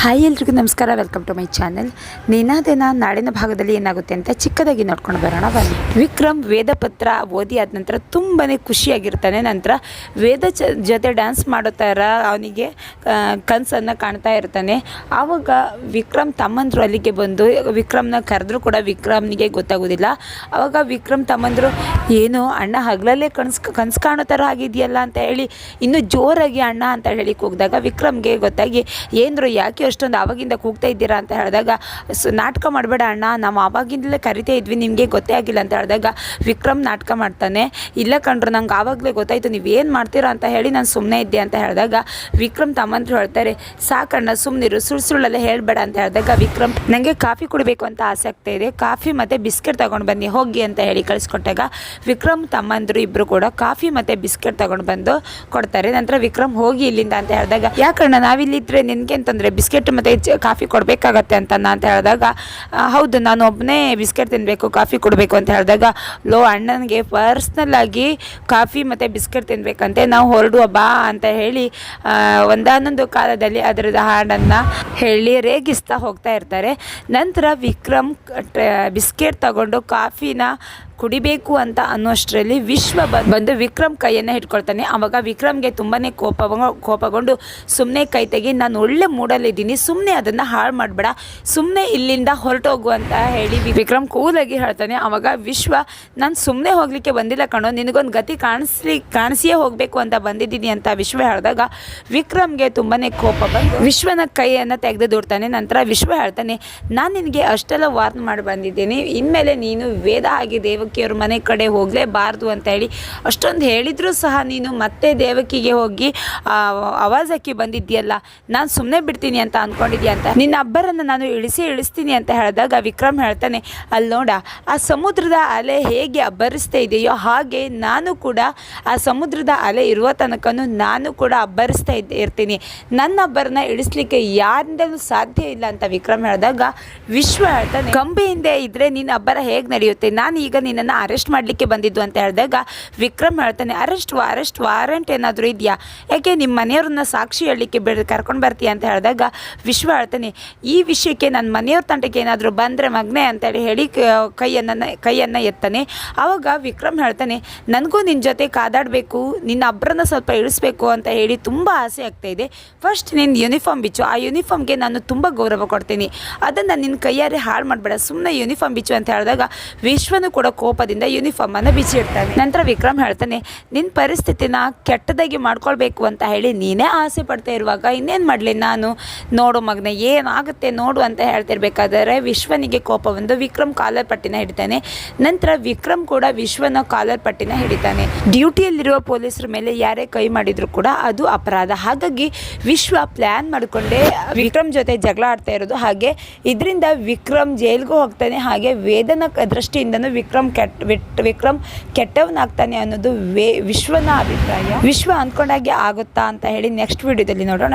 Hi ಎಲ್ರಿಗೂ ನಮಸ್ಕಾರ welcome to my channel ದಿನ ನಾಡಿನ ಭಾಗದಲ್ಲಿ ಏನಾಗುತ್ತೆ ಅಂತ ಚಿಕ್ಕದಾಗಿ ನೋಡ್ಕೊಂಡು ಬರೋಣ, ಬನ್ನಿ. ವಿಕ್ರಮ್ ವೇದ ಪತ್ರ ಓದಿ ಆದ ನಂತರ ತುಂಬಾ ಖುಷಿಯಾಗಿರ್ತಾನೆ. ನಂತರ ವೇದ ಜೊತೆ ಡ್ಯಾನ್ಸ್ ಮಾಡೋ ಥರ ಅವನಿಗೆ ಕನಸನ್ನು ಕಾಣ್ತಾ ಇರ್ತಾನೆ. ಆವಾಗ ವಿಕ್ರಮ್ ತಮ್ಮಂದರು ಅಲ್ಲಿಗೆ ಬಂದು, ವಿಕ್ರಮ್ನ ಕರೆದ್ರೂ ಕೂಡ ವಿಕ್ರಮ್ನಿಗೆ ಗೊತ್ತಾಗೋದಿಲ್ಲ. ಆವಾಗ ವಿಕ್ರಮ್ ತಮ್ಮಂದರು, ಏನು ಅಣ್ಣ ಹಗಲಲ್ಲೇ ಕನ್ಸ್, ಕನಸು ಕಾಣೋ ಥರ ಆಗಿದೆಯಲ್ಲ? ಅಂತ ಹೇಳಿ, ಇನ್ನೂ ಜೋರಾಗಿ ಅಣ್ಣ ಅಂತ ಹೇಳಿ ಹೋಗಿದಾಗ ವಿಕ್ರಮ್ಗೆ ಗೊತ್ತಾಗಿ, ಏನರು ಯಾಕೆ ಅಷ್ಟೊಂದು ಆವಾಗಿಂದ ಕೂಗ್ತಾ ಇದ್ದೀರಾ ಅಂತ ಹೇಳಿದಾಗ, ಸೊ ನಾಟಕ ಮಾಡಬೇಡ ಅಣ್ಣ, ನಾವು ಆವಾಗಿಂದಲೇ ಕರಿತಾ ಇದ್ವಿ, ನಿಮಗೆ ಗೊತ್ತೇ ಆಗಿಲ್ಲ ಅಂತ ಹೇಳಿದಾಗ ವಿಕ್ರಮ್ ನಾಟಕ ಮಾಡ್ತಾನೆ. ಇಲ್ಲ ಕಂಡ್ರು ನಂಗೆ ಆವಾಗಲೇ ಗೊತ್ತಾಯಿತು ಏನು ಮಾಡ್ತೀರಾ ಅಂತ ಹೇಳಿ ನಾನು ಸುಮ್ಮನೆ ಇದ್ದೆ ಅಂತ ಹೇಳಿದಾಗ ವಿಕ್ರಮ್ ತಮ್ಮಂದ್ರು ಹೇಳ್ತಾರೆ ಸಾಕಣ್ಣ ಸುಮ್ಮನಿರು ಸುಳ್ಳು ಸುಳ್ಳೆಲ್ಲ ಹೇಳಬೇಡ ಅಂತ ಹೇಳಿದಾಗ ವಿಕ್ರಮ್ ನನಗೆ ಕಾಫಿ ಕುಡಿಬೇಕು ಅಂತ ಆಸಕ್ತಿ ಇದೆ, ಕಾಫಿ ಮತ್ತು ಬಿಸ್ಕೆಟ್ ತೊಗೊಂಡು ಬನ್ನಿ, ಹೋಗಿ ಅಂತ ಹೇಳಿ ಕಳಿಸ್ಕೊಟ್ಟಾಗ ವಿಕ್ರಮ್ ತಮ್ಮಂದರು ಇಬ್ಬರು ಕೂಡ ಕಾಫಿ ಮತ್ತು ಬಿಸ್ಕೆಟ್ ತೊಗೊಂಡು ಬಂದು ಕೊಡ್ತಾರೆ. ನಂತರ ವಿಕ್ರಮ್ ಹೋಗಿ ಇಲ್ಲಿಂದ ಅಂತ ಹೇಳಿದಾಗ, ಯಾಕಣ್ಣ ನಾವಿಲ್ಲಿದ್ದರೆ ನಿನಗೆ ಅಂತಂದರೆ ಬಿಸ್ಕೆಟ್ ಮತ್ತು ಚ- ಕಾಫಿ ಕೊಡಬೇಕಾಗತ್ತೆ ಅಂತ ಅಂತ ಹೇಳಿದಾಗ ಹೌದು, ನಾನು ಒಬ್ಬನೇ ಬಿಸ್ಕೆಟ್ ತಿನ್ನಬೇಕು ಕಾಫಿ ಕೊಡಬೇಕು ಅಂತ ಹೇಳಿದಾಗ, ಲೋ, ಅಣ್ಣನಿಗೆ ಪರ್ಸ್ನಲ್ಲಾಗಿ ಕಾಫಿ ಮತ್ತು ಬಿಸ್ಕೆಟ್ ತಿನ್ನಬೇಕಂತೆ ನಾವು ಹೊರಡುವ ಬಾ ಅಂತ ಹೇಳಿ ಒಂದಾನೊಂದು ಕಾಲದಲ್ಲಿ ಅದರದ ಹಾಡನ್ನು ಹೇಳಿ ರೇಗಿಸ್ತಾ ಹೋಗ್ತಾ ಇರ್ತಾರೆ. ನಂತರ ವಿಕ್ರಮ್ ಬಿಸ್ಕೆಟ್ ತಗೊಂಡು ಕಾಫಿನ ಕುಡಿಬೇಕು ಅಂತ ಅನ್ನೋಷ್ಟರಲ್ಲಿ ವಿಶ್ವ ಬಂದು ವಿಕ್ರಮ್ ಕೈಯನ್ನು ಹಿಡ್ಕೊಳ್ತಾನೆ. ಆವಾಗ ವಿಕ್ರಮ್ಗೆ ತುಂಬಾ ಕೋಪ ಕೋಪಗೊಂಡು ಸುಮ್ಮನೆ ಕೈ ತೆಗಿ, ನಾನು ಒಳ್ಳೆ ಮೂಡಲ್ಲಿದ್ದೀನಿ ಸುಮ್ಮನೆ ಅದನ್ನು ಹಾಳು ಮಾಡಬೇಡ ಸುಮ್ಮನೆ ಇಲ್ಲಿಂದ ಹೊರಟೋಗು ಅಂತ ಹೇಳಿ ವಿಕ್ರಮ್ ಕೂಲಾಗಿ ಹೇಳ್ತಾನೆ. ಆವಾಗ ವಿಶ್ವ, ನಾನು ಸುಮ್ಮನೆ ಹೋಗಲಿಕ್ಕೆ ಬಂದಿಲ್ಲ ಕಣೋ, ನಿನಗೊಂದು ಗತಿ ಕಾಣಿಸ್ಲಿ, ಕಾಣಿಸಿಯೇ ಹೋಗಬೇಕು ಅಂತ ಬಂದಿದ್ದೀನಿ ಅಂತ ವಿಶ್ವ ಹೇಳಿದಾಗ ವಿಕ್ರಮ್ಗೆ ತುಂಬಾ ಕೋಪ ಬಂದು ವಿಶ್ವನ ಕೈಯನ್ನು ತೆಗೆದು ದೂಡ್ತಾನೆ. ನಂತರ ವಿಶ್ವ ಹೇಳ್ತಾನೆ, ನಾನು ನಿನಗೆ ಅಷ್ಟೆಲ್ಲ ವಾರ್ನ್ ಮಾಡಿ ಬಂದಿದ್ದೀನಿ. ಇನ್ಮೇಲೆ ನೀನು ವೇದ ಆಗಿ ದೇವಕಿಯವ್ರ ಮನೆ ಕಡೆ ಹೋಗಲೇಬಾರ್ದು ಅಂತ ಹೇಳಿ ಅಷ್ಟೊಂದು ಹೇಳಿದರೂ ಸಹ ನೀನು ಮತ್ತೆ ದೇವಕಿಗೆ ಹೋಗಿ ಆ, ಆವಾಜ್ ಹಾಕಿ ಬಂದಿದ್ದೀಯಲ್ಲ ನಾನು ಸುಮ್ಮನೆ ಬಿಡ್ತೀನಿ ಅಂತ ಅಂದ್ಕೊಂಡಿದ್ಯಾ ಅಂತ? ನಿನ್ನ ಅಬ್ಬರನ್ನು ನಾನು ಇಳಿಸಿ ಇಳಿಸ್ತೀನಿ ಅಂತ ಹೇಳಿದಾಗ ವಿಕ್ರಮ್ ಹೇಳ್ತಾನೆ ಅಲ್ಲಿ ನೋಡ ಆ ಸಮುದ್ರದ ಅಲೆ ಹೇಗೆ ಅಬ್ಬರಿಸ್ತಾ ಇದೆಯೋ ಹಾಗೆ ನಾನು ಕೂಡ ಆ ಸಮುದ್ರದ ಅಲೆ ಇರುವ ತನಕನೂ ನಾನು ಕೂಡ ಅಬ್ಬರಿಸ್ತಾ ಇದ್ದೆ ಇರ್ತೀನಿ. ನನ್ನ ಅಬ್ಬರನ್ನ ಇಳಿಸ್ಲಿಕ್ಕೆ ಯಾರಿಂದಲೂ ಸಾಧ್ಯ ಇಲ್ಲ ಅಂತ ವಿಕ್ರಮ್ ಹೇಳಿದಾಗ ವಿಶ್ವ ಹೇಳ್ತಾನೆ ಗಂಬೆಯಿಂದ ಹಿಂದೆ ಇದ್ರೆ ನಿನ್ನ ಅಬ್ಬರ ಹೇಗೆ ನಡೆಯುತ್ತೆ? ನಾನು ಈಗ ನಿನ್ನನ್ನು ಅರೆಸ್ಟ್ ಮಾಡಲಿಕ್ಕೆ ಬಂದಿದ್ದು ಅಂತ ಹೇಳಿದಾಗ ವಿಕ್ರಮ್ ಹೇಳ್ತಾನೆ, ಅರೆಸ್ಟ್ ಅರೆಸ್ಟ್ ವಾರೆಂಟ್ ಏನಾದರೂ ಇದೆಯಾ? ಯಾಕೆ ನಿಮ್ಮ ಮನೆಯವ್ರನ್ನ ಸಾಕ್ಷಿ ಹೇಳಲಿಕ್ಕೆ ಬಿಡ ಕರ್ಕೊಂಡು ಬರ್ತೀಯ? ಅಂತ ಹೇಳಿದಾಗ ವಿಶ್ವ ಹೇಳ್ತಾನೆ, ಈ ವಿಷಯಕ್ಕೆ ನನ್ನ ಮನೆಯವ್ರ ತಂಟಕ್ಕೆ ಏನಾದರೂ ಬಂದರೆ ಮಗ್ನೆ ಅಂತೇಳಿ ಹೇಳಿ ಕೈಯನ್ನ ಕೈಯನ್ನು ಕೈಯನ್ನು ಎತ್ತಾನೆ. ಆವಾಗ ವಿಕ್ರಮ್ ಹೇಳ್ತಾನೆ, ನನಗೂ ನಿನ್ನ ಜೊತೆ ಕಾದಾಡಬೇಕು, ನಿನ್ನ ಅಬ್ಬರನ್ನ ಸ್ವಲ್ಪ ಇಳಿಸ್ಬೇಕು ಅಂತ ಹೇಳಿ ತುಂಬ ಆಸೆ ಆಗ್ತಾ ಇದೆ. ಫಸ್ಟ್ ನಿನ್ನ ಯೂನಿಫಾರ್ಮ್ ಬಿಚ್ಚು, ಆ ಯೂನಿಫಾರ್ಮ್ಗೆ ನಾನು ತುಂಬ ಗೌರವ ಕೊಡ್ತೀನಿ. ಅದನ್ನು ನಿನ್ನ ಕೈಯಾರೆ ಹಾಳು ಮಾಡಬೇಡ ಸುಮ್ಮನೆ ಯೂನಿಫಾರ್ಮ್ ಬಿಚ್ಚು ಅಂತ ಹೇಳಿದಾಗ ವಿಶ್ವನು ಕೂಡ ಕೋಪದಿಂದ ಯೂನಿಫಾರ್ಮನ್ನು ಬಿಚ್ಚಿಡ್ತಾನೆ ನಂತರ ವಿಕ್ರಮ್ ಹೇಳ್ತಾನೆ ನಿನ್ನ ಪರಿಸ್ಥಿತಿನ ಕೆಟ್ಟದಾಗಿ ಮಾಡ್ಕೊಳ್ಬೇಕು ಅಂತ ಹೇಳಿ ನೀನೇ ಆಸೆ ಪಡ್ತಾ ಇರುವಾಗ ಇನ್ನೇನು ಮಾಡಲಿ ನಾನು? ನೋಡು ಮಗನ, ಏನಾಗುತ್ತೆ ನೋಡು ಅಂತ ಹೇಳ್ತಿರ್ಬೇಕಾದ್ರೆ ವಿಶ್ವನಿಗೆ ಕೋಪ ಬಂದು ವಿಕ್ರಮ್ ಕಾಲರ್ ಪಟ್ಟಿನ ಹಿಡಿತಾನೆ. ನಂತರ ವಿಕ್ರಮ್ ಕೂಡ ವಿಶ್ವನ ಕಾಲರ್ ಪಟ್ಟಿನ ಹಿಡಿತಾನೆ. ಡ್ಯೂಟಿಯಲ್ಲಿರುವ ಪೊಲೀಸರ ಮೇಲೆ ಯಾರೇ ಕೈ ಮಾಡಿದ್ರು ಕೂಡ ಅದು ಅಪರಾಧ. ಹಾಗಾಗಿ ವಿಶ್ವ ಪ್ಲ್ಯಾನ್ ಮಾಡಿಕೊಂಡೇ ವಿಕ್ರಮ್ ಜೊತೆ ಜಗಳ ಆಡ್ತಾ ಇರೋದು. ಹಾಗೆ ಇದರಿಂದ ವಿಕ್ರಮ್ ಜೈಲ್ಗೂ ಹೋಗ್ತಾನೆ. ಹಾಗೆ ವೇದನ ದೃಷ್ಟಿಯಿಂದನೂ ವಿಕ್ರಮ್ ಕೆಟ್ಟ ವಿಟ್- ವಿಕ್ರಮ್ ಕೆಟ್ಟವನಾಗ್ತಾನೆ ಅನ್ನೋದು ವೇ ವಿಶ್ವನ ಅಭಿಪ್ರಾಯ. ವಿಶ್ವ ಅಂದ್ಕೊಂಡಾಗೆ ಆಗುತ್ತಾ ಅಂತ ಹೇಳಿ ನೆಕ್ಸ್ಟ್ ವಿಡಿಯೋದಲ್ಲಿ ನೋಡೋಣ.